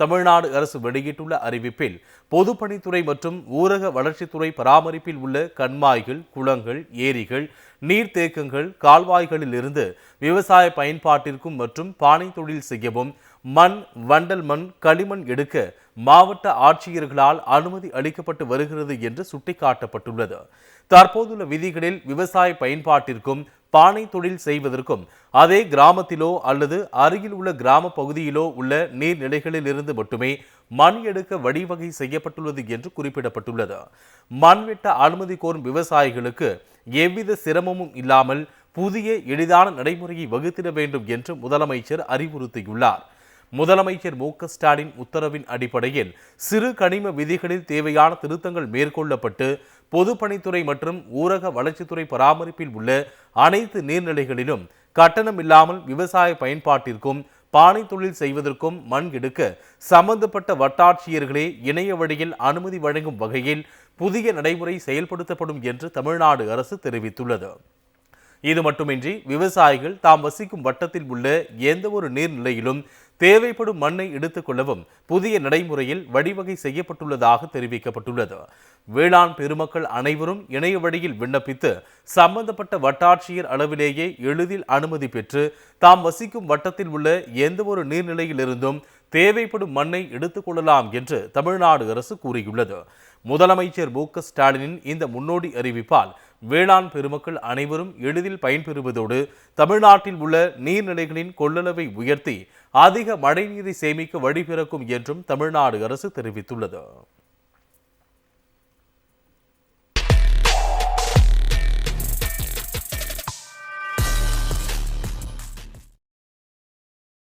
தமிழ்நாடு அரசு வெளியிட்டுள்ள அறிவிப்பில் பொதுப்பணித்துறை மற்றும் ஊரக வளர்ச்சித்துறை பராமரிப்பில் உள்ள கண்மாய்கள் குளங்கள் ஏரிகள் நீர்த்தேக்கங்கள் கால்வாய்களில் இருந்து விவசாய பயன்பாட்டிற்கும் மற்றும் பானை தொழில் செய்யவும் மண் வண்டல் மண் களிமண் எடுக்க மாவட்ட ஆட்சியர்களால் அனுமதி அளிக்கப்பட்டு வருகிறது என்று சுட்டிக்காட்டப்பட்டுள்ளது. தற்போதுள்ள விதிகளில் விவசாய பயன்பாட்டிற்கும் பானை தொழில் செய்வதற்கும் அதே கிராமத்திலோ அல்லது அருகில் உள்ள கிராம பகுதியிலோ உள்ள நீர்நிலைகளிலிருந்து மட்டுமே மண் எடுக்க வழிவகை செய்யப்பட்டுள்ளது என்று குறிப்பிடப்பட்டுள்ளது. மண் வெட்ட அனுமதி கோரும் விவசாயிகளுக்கு எவ்வித சிரமமும் இல்லாமல் புதிய எளிதான நடைமுறையை வகுத்திட வேண்டும் என்று முதலமைச்சர் அறிவுறுத்தியுள்ளார். முதலமைச்சர் மு ஸ்டாலின் உத்தரவின் அடிப்படையில் சிறு கனிம விதிகளில் தேவையான திருத்தங்கள் மேற்கொள்ளப்பட்டு பொதுப்பணித்துறை மற்றும் ஊரக வளர்ச்சித்துறை பராமரிப்பில் உள்ள அனைத்து நீர்நிலைகளிலும் கட்டணம் இல்லாமல் விவசாய பயன்பாட்டிற்கும் பானை தொழில் செய்வதற்கும் மண் எடுக்க சம்பந்தப்பட்ட வட்டாட்சியர்களே இணைய வழியில் அனுமதி வழங்கும் வகையில் புதிய நடைமுறை செயல்படுத்தப்படும் என்று தமிழ்நாடு அரசு தெரிவித்துள்ளது. இது மட்டுமின்றி விவசாயிகள் தாம் வசிக்கும் வட்டத்தில் உள்ள எந்த ஒரு நீர்நிலையிலும் தேவைப்படும் மண்ணை எடுத்துக் கொள்ளவும் புதிய நடைமுறையில் வழிவகை செய்யப்பட்டுள்ளதாக தெரிவிக்கப்பட்டுள்ளது. வேளாண் பெருமக்கள் அனைவரும் இணைய வழியில் விண்ணப்பித்து சம்பந்தப்பட்ட வட்டாட்சியர் அளவிலேயே எளிதில் அனுமதி பெற்று தாம் வசிக்கும் வட்டத்தில் உள்ள எந்தவொரு நீர்நிலையிலிருந்தும் தேவைப்படும் மண்ணை எடுத்துக் கொள்ளலாம் என்று தமிழ்நாடு அரசு கூறியுள்ளது. முதலமைச்சர் மு ஸ்டாலினின் இந்த முன்னோடி அறிவிப்பால் வேளாண் பெருமக்கள் அனைவரும் எளிதில் பயன்பெறுவதோடு தமிழ்நாட்டில் உள்ள நீர்நிலைகளின் கொள்ளளவை உயர்த்தி அதிக மழைநீரை சேமிக்க வழிபிறக்கும் என்றும் தமிழ்நாடு அரசு தெரிவித்துள்ளது.